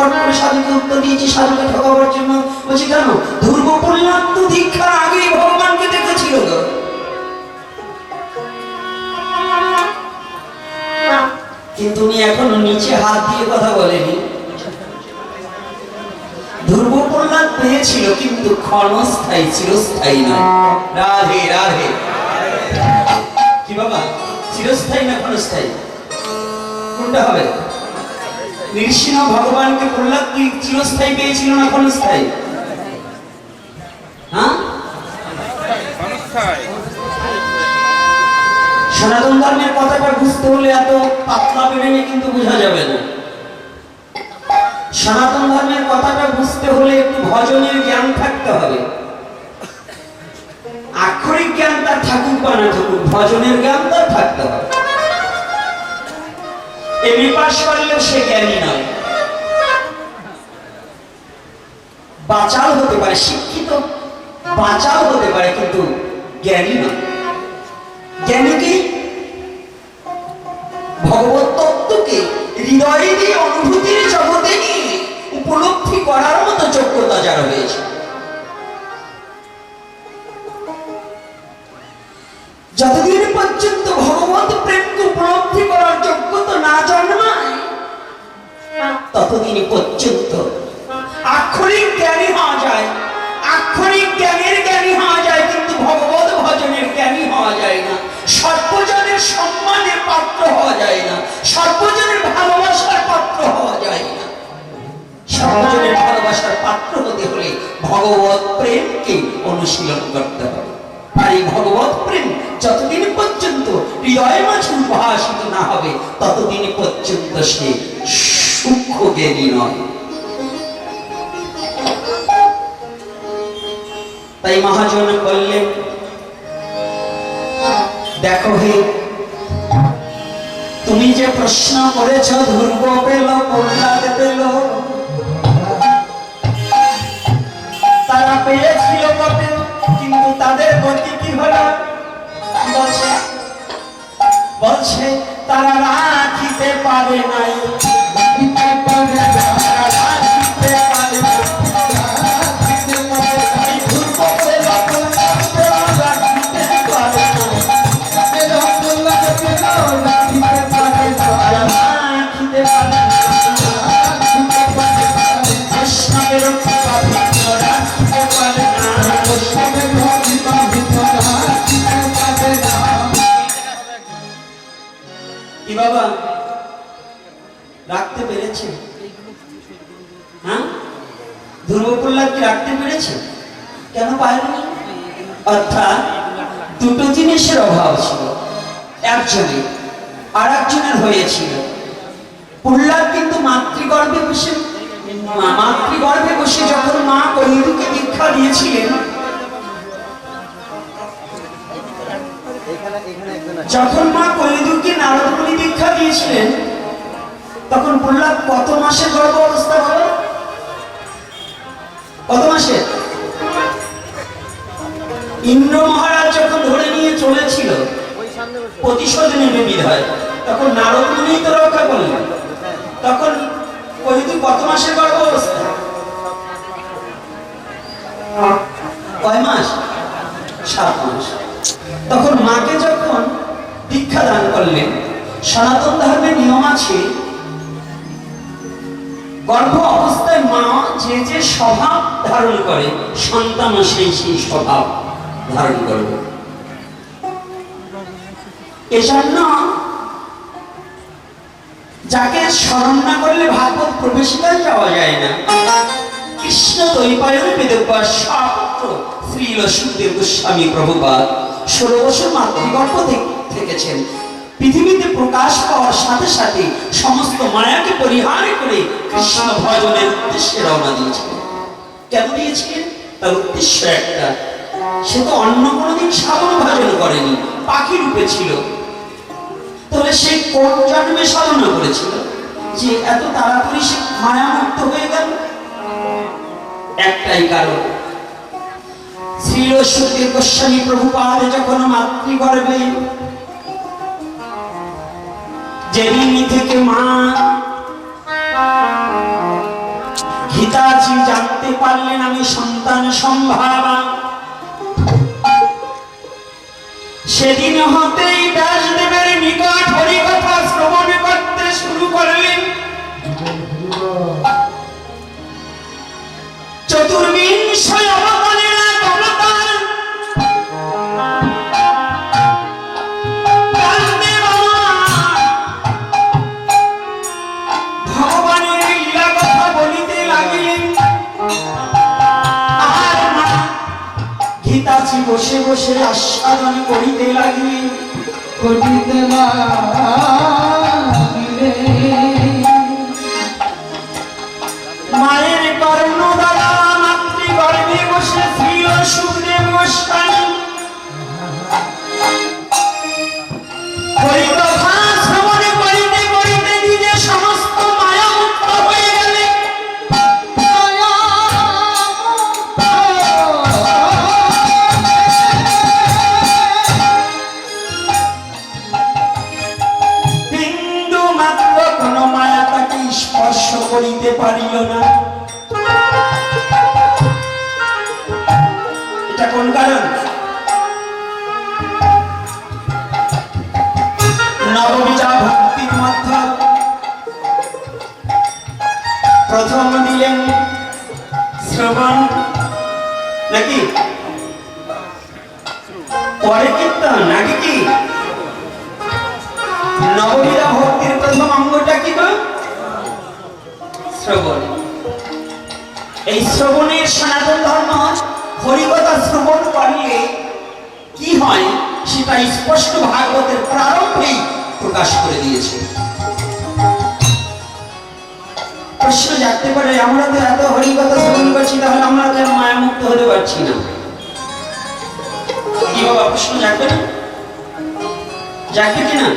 পট করে উত্তর দিয়েছি, সাধুকে ঠকাবার জন্য। বলছি, কেন? ধ্রুব প্রহ্লাদ তো দীক্ষার আগেই ভগবানকে দেখেছিল তো। কিন্তু উনি এখনও নিচে হাত দিয়ে কথা বলেনি। ধ্রুব পেয়েছিল, কিন্তু ক্ষণস্থায়ী, চিরস্থায়ী নয়। রাধে রাধে। কি বাবা? চিরস্থায়ী না ক্ষণস্থায়ী? কোনটা হবে? নৃসিংহ ভগবানকে প্রহ্লাদ কি চিরস্থায়ী পেয়েছিল না ক্ষণস্থায়ী? হ্যাঁ? সনাতন ধর্মের কথাটা বুঝতে হলে এত পাতলা বেড়ে কিন্তু বোঝা যাবে না। সনাতন ধর্মের কথাটা বুঝতে হলে একটু ভজনের জ্ঞান থাকতে হবে। আক্ষরিক জ্ঞান তার ঠাকুর বা না ঠাকুর ভজনের জ্ঞান তার থাকতে হবে। এমনি পাশ করলেও সে জ্ঞানী নয়। বাচাল হতে পারে শিক্ষিত বাচাল হতে পারে কিন্তু জ্ঞানী নয়। জ্ঞানীকে ভগবত তত্ত্বকে, হৃদয়ে দিয়ে, অনুভূতির জগতে নিয়ে উপলব্ধি করার মতো যোগ্যতা যার হয়েছে যতদিন পর্যন্ত ভগবত প্রেমকে উপলব্ধি করার যোগ্যতা না জন্মায় ততদিন পর্যন্ত আক্ষরিক জ্ঞানী হওয়া যায়, আক্ষরিক জ্ঞানের জ্ঞানী হওয়া যায়, কিন্তু ভগবত ভজনের জ্ঞানী হওয়া যায় না। সর্বজনের সম্মানের পাত্র হওয়া যায় না। সর্বজনের ভালোবাসার পাত্র হওয়া যায় না। সর্বজনের ভালোবাসার পাত্র হতে হলে ভগবত প্রেমকে অনুশীলন করতে হবে। আর এই প্রেম যতদিন পর্যন্ত হৃদয়ের মাঝে উদ্ভাসিত না হবে, ততদিন পর্যন্ত সে সূক্ষ্ম জ্ঞানী নয়। তাই মহাজন বললেন, দেখো হে, তুমি যে প্রশ্ন করেছ ধ্রুব পেল, প্রহ্লাদ পেল, তারা পেয়েছিল বলছে তারা রাখিতে পারে নাই। তারা রাখিতে বাবা? রাখতে পেরেছে। হ্যাঁ? ধ্রুব প্রহ্লাদ কি রাখতে পেরেছে? কেন পারেনি? অর্থাৎ দুটো জিনিসের অভাব ছিল। আর একজনের হয়েছিল। প্রহ্লাদ কিন্তু মাতৃগর্ভে বসে মাতৃগর্ভে বসে যখন মা কৈরুকে দীক্ষা দিয়েছিলেন যখন মা কৈদুকে নারদমণি দীক্ষা দিয়েছিলেন, তখন প্রহ্লাদ কত মাসের গর্ভ অবস্থা হবে কত মাসের ইন্দ্র মহারাজ যখন ধরে নিয়ে চলেছিল, প্রতিশোধ নেবে বিধায়, তখন নারদমণি তো রক্ষা করলেন। তখন কৈদু কত মাসের গর্ভ অবস্থা? কয় মাস? সাত মাস। তখন মাকে যখন দীক্ষা দান করলেন, সনাতন ধর্মের নিয়ম আছে, গর্ভ অবস্থায় মা যে যে স্বভাব ধারণ করে সন্তানও সেই সেই স্বভাব ধারণ করবে। এজন্য যাকে স্মরণ না করলে ভাগবত প্রবেশিকায় যাওয়া যায় না। কৃষ্ণ দৈপায়ন বেদব্যাস শ্রীল সুখদেব গোস্বামী প্রভুপাদ ষোলো বছর মাতৃগর্ভ থেকেছেন। পৃথিবীতে প্রকাশ পাওয়ার সাথে সাথে সমস্ত মায়াকে পরিহার করে কৃষ্ণ ভজনের উদ্দেশ্যে রওনা দিয়েছিলেন। কেন দিয়েছিলেন? তার উদ্দেশ্য একটা। সে তো অন্য কোনোদিন সাধন ভজন করেনি, পাখি রূপে ছিল। তাহলে সে কোন জন্মে সাধনা করেছিল? যে এত তাড়াতাড়ি সে মায়ামুক্ত হয়ে গেল? একটাই কারণ শ্রীল সুখদেব গোস্বামী প্রভুপাদ যখন মাতৃগর্ভে যেদিন থেকে মা গীতাজি জানতে পারলেন আমি সন্তান সম্ভাবা। সেদিন হতেই ব্যাসদেবের নিকট হরিকথা শ্রবণ করতে শুরু করলেন। চতুর্বিংশ বসে বসে আস্বাদন করিতে লাগি করিতে লাগিলে। শ্রবণের সনাতন ধর্ম হরিকথা শ্রবণ করলে কি হয় সেটা স্পষ্ট ভাগবতের প্রারম্ভেই প্রকাশ করে দিয়েছে। প্রশ্ন জাগতে পারে, আমরা তো এত হরিকথা শ্রবণ করছি, তাহলে আমরা কেন মায়ামুক্ত হতে পারছি না। কি বাবা, প্রশ্ন জাগবে না? জাগবে কিনা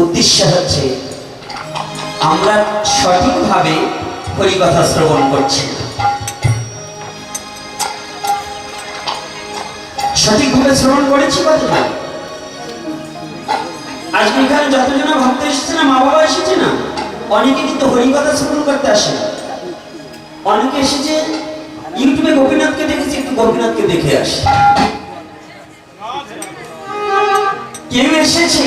উদ্দেশ্য হচ্ছে, আমরা সঠিকভাবে হরিকথা শ্রবণ করছি। সঠিকভাবে শ্রবণ করেছি কতটা আজকে এখানে যতজন ভক্ত এসেছে না মা বাবা এসেছে না, অনেকে কিন্তু হরিকথা শ্রবণ করতে আসে অনেকে এসেছে, ইউটিউবে গোপীনাথকে দেখেছি, একটু গোপীনাথকে দেখে আসে। কেউ এসেছে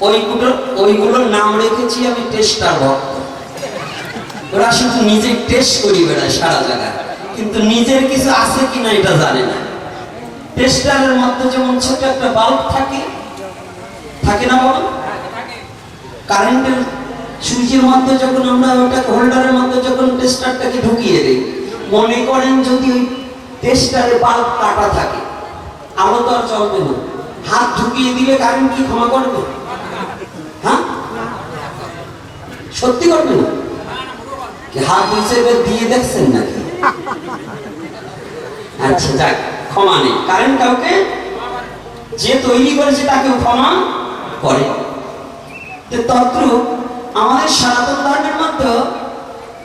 ওইগুলো, ওইগুলোর নাম রেখেছি আমি টেস্টার ভক্ত ওরা শুধু নিজে টেস্ট করি বেড়ায় সারা জায়গায়। কিন্তু নিজের কিছু আছে কিনা এটা জানে না। টেস্টারের মধ্যে যেমন ছোট একটা বাল্ব থাকে থাকে না বাবা কারেন্টের সুইচের মধ্যে যখন আমরা ওটা হোল্ডারের মধ্যে যখন টেস্টারটাকে ঢুকিয়ে দিই, মনে করেন যদি ওই টেস্টারে বাল্ব কাটা থাকে, আলো তো আর চলবে না। হাত ঢুকিয়ে দিলে কারেন্ট কি ক্ষমা করবে? হ্যাঁ? সত্যি করবে না কি হাত হিসেবে দিয়ে দেখছেন নাকি? আচ্ছা যাক, ক্ষমা নেই। কারেন্ট কাউকে যে তৈরি করেছে তাকে ক্ষমা করে। তদ্রূপ আমাদের সনাতন ধর্মের মধ্যে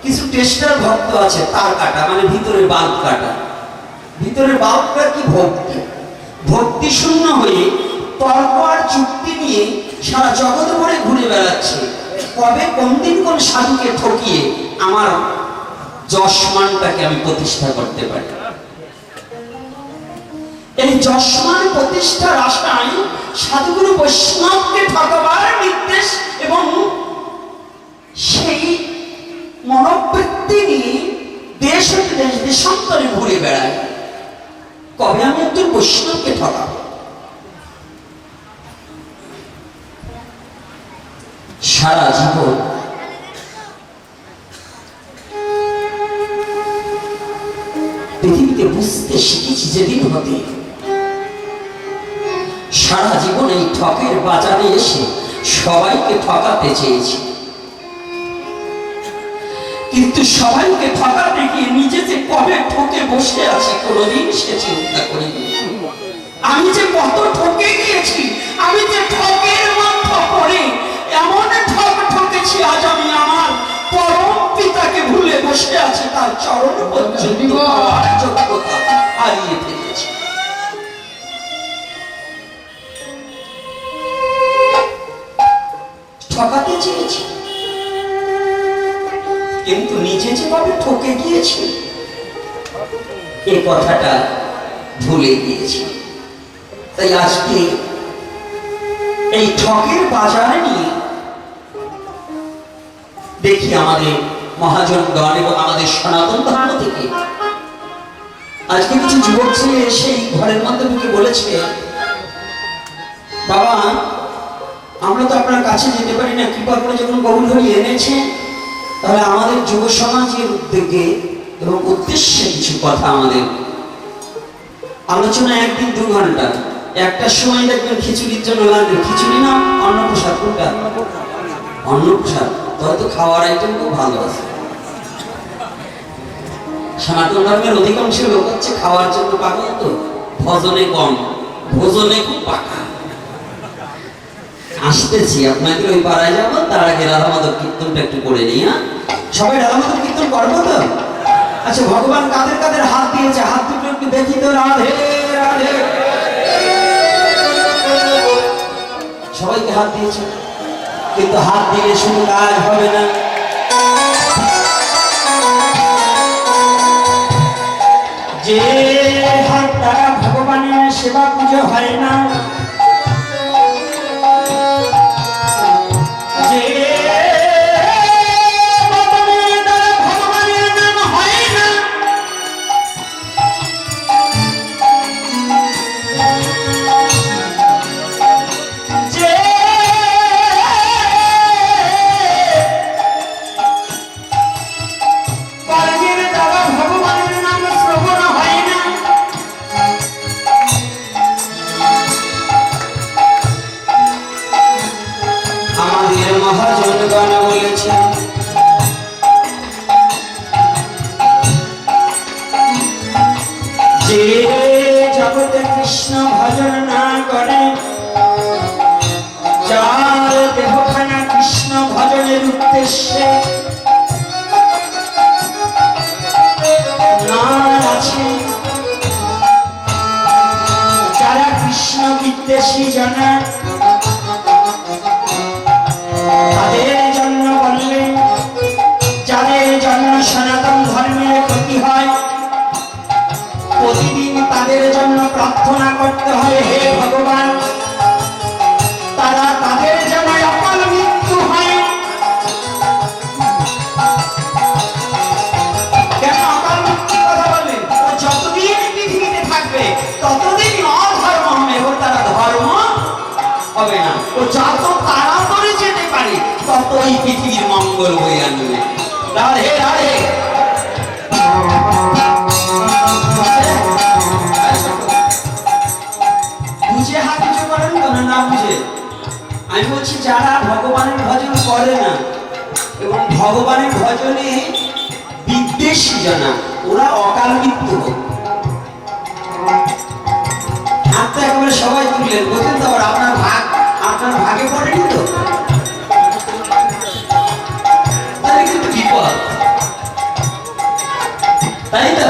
কিছু টেস্টার ভক্ত আছে, তার কাটা মানে ভিতরে বাল্ব কাটা। ভিতরের বাল্বটা কি ভক্তি? ভক্তি শূন্য হয়ে তর্ক আর চুক্তি নিয়ে সারা জগৎ ভরে ঘুরে বেড়াচ্ছে। কবে কোন দিন কোন সাধুকে ঠকিয়ে আমার যশমানটাকে আমি প্রতিষ্ঠা করতে পারি? এই যশমান প্রতিষ্ঠার আশায় সাধুগুরু বৈষ্ণবকে ঠকাবার নির্দেশ এবং সেই মনোবৃত্তি নিয়ে দেশ দেশ দেশান্তরে ঘুরে বেড়ায়। কবে আমি একজন বৈষ্ণবকে ঠকাবো? সারা জীবন পৃথিবীতে বুঝতে শিখেছি যেদিন হতে সারা জীবন এই ঠকের বাজারে এসে সবাইকে ঠকাতে চেয়েছি। কিন্তু সবাইকে ঠকাতে গিয়ে নিজে যে কবে ঠকে বসে আছে, কোনোদিন সে চিন্তা করিনি। আমি যে কত ঠকে গিয়েছি, আমি যে ঠকের ঠকে গিয়েছি এ কথাটা ভুলে গিয়েছি তাই আজকে এই ঠকের বাজার নিয়ে দেখি আমাদের মহাজনগণ এবং আমাদের সনাতন ধর্ম থেকে। আজকে কিছু যুবক ছেলে এসে এই ঘরের মধ্যে ঢুকে বলেছে, বাবা, আমরা তো আপনার কাছে যেতে পারি না, কৃপা করে যখন কবুল হরি এনেছে তাহলে আমাদের যুব সমাজের উদ্যোগে এবং উদ্দেশ্যে কিছু কথা আমাদের আলোচনা একদিন দু ঘণ্টা। একটার সময় দেখবেন খিচুড়ির জন্য লাগবে। খিচুড়ি না, অন্নপ্রসাদ। কোনটা? অন্নপ্রসাদ। হয়তো খাওয়ার আইটেম খুব ভালো আছে। সনাতন ধর্মের অধিকাংশ লোক হচ্ছে খাওয়ার জন্য পাকা তো। ভজনে কম। ভোজনে খুব পাকা। আসতেছি, আপনাকে ওই পাড়ায় যাব, তার আগে রাধা মাধব কীর্তনটা একটু করে নিই হ্যাঁ? সবাই রাধা মাধব কীর্তন করব তো? আচ্ছা ভগবান কাদের কাদের হাত দিয়েছে? হাত দুটো একটু দেখি তো, রাধে রাধে। সবাইকে হাত দিয়েছে। কিন্তু হাত দিলে শুধু কাজ হবে না। যে হাত দ্বারা ভগবানের সেবা পুজো হয় না বিদ্বেষী জনা তাদের জন্য যাদের জন্য সনাতন ধর্মের ক্ষতি হয়, প্রতিদিন তাদের জন্য প্রার্থনা করতে হবে, হে ভগবান। এই পৃথিবীর মঙ্গল বয়ে আনবে। রাধে রাধে। আমি বলছি, যারা ভগবানের ভজন করে না, এবং ভগবানের ভজনে বিদ্বেষী জানা ওরা অকাল মৃত্যু। হাতটা একেবারে সবাই তুললেন। বলছেন তো আপনার ভাগ, আপনার ভাগে পড়েনি তো? তাই তো?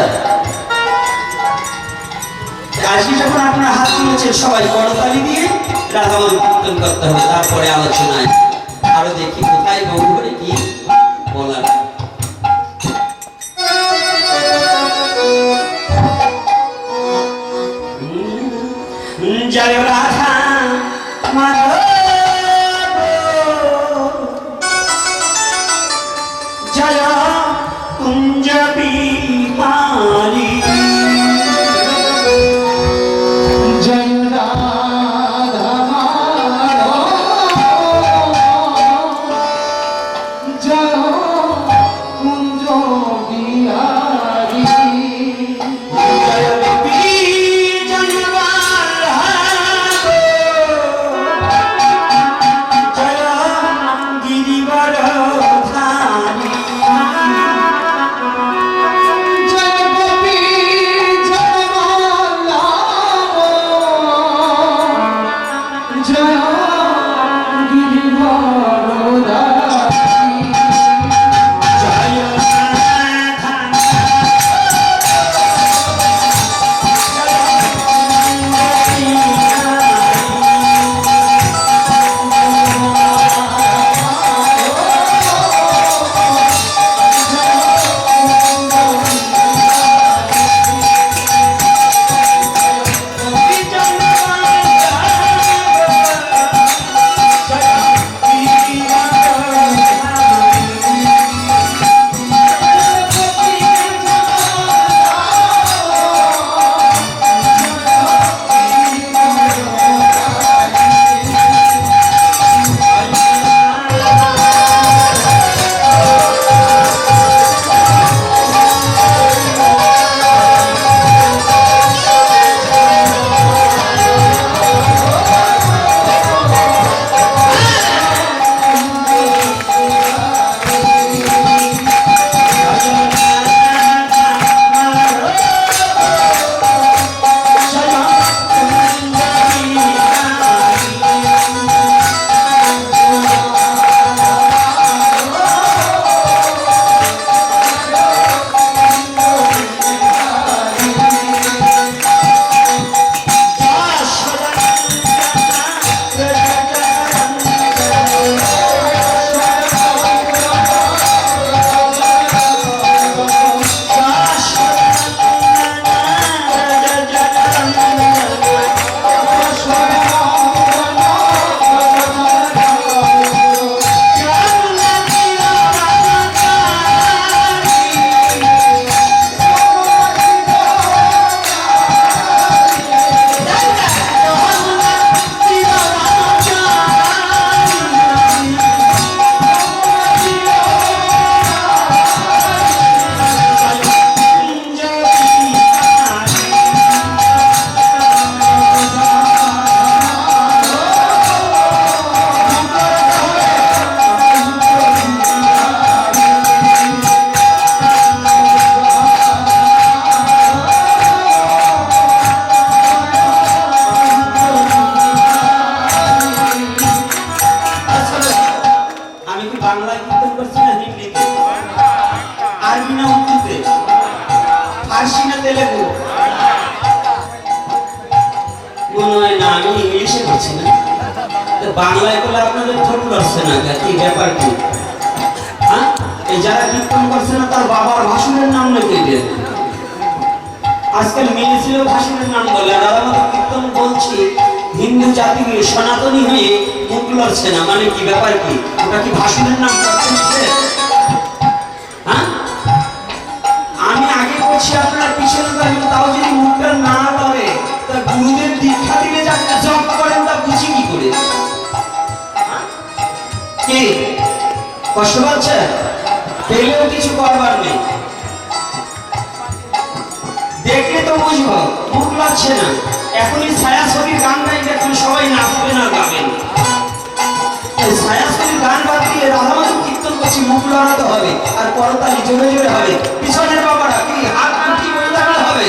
আজকে যখন আপনার হাত তুলেছেন সবাই করতালি দিয়ে রাধামান কীর্তন করতে হবে, তারপরে আলোচনায় আরও দেখি, কোথায় করে কি বলার। বাংলায় বলে আপনাদের ঠোঁট না কি ব্যাপার কি হ্যাঁ? এই যারা কীর্তন করছে না, তার বাবার ভাষণের নাম নাকি আজকাল মিলেছিল ভাষণের নাম বলে, আর আমরা কীর্তন বলছি, হিন্দু জাতি সনাতনী হয়ে মুখ লড়ছে না মানে কি ব্যাপার কি? ওটা কি ভাষণের নাম করছেন কষ্ট পাচ্ছে? পেলেও কিছু করবার নেই। দেখলে তো বুঝব মুখ লাগছে না। এখনই ছায়া ছবির গান গাই দেখুন সবাই নাচবেন আর গাবেন ছায়া ছবির গান বাদ দিয়ে মুখ হবে, আর করতালি জোরে জোরে হবে। পিছনের বাবারা, কি হাত বলে হবে?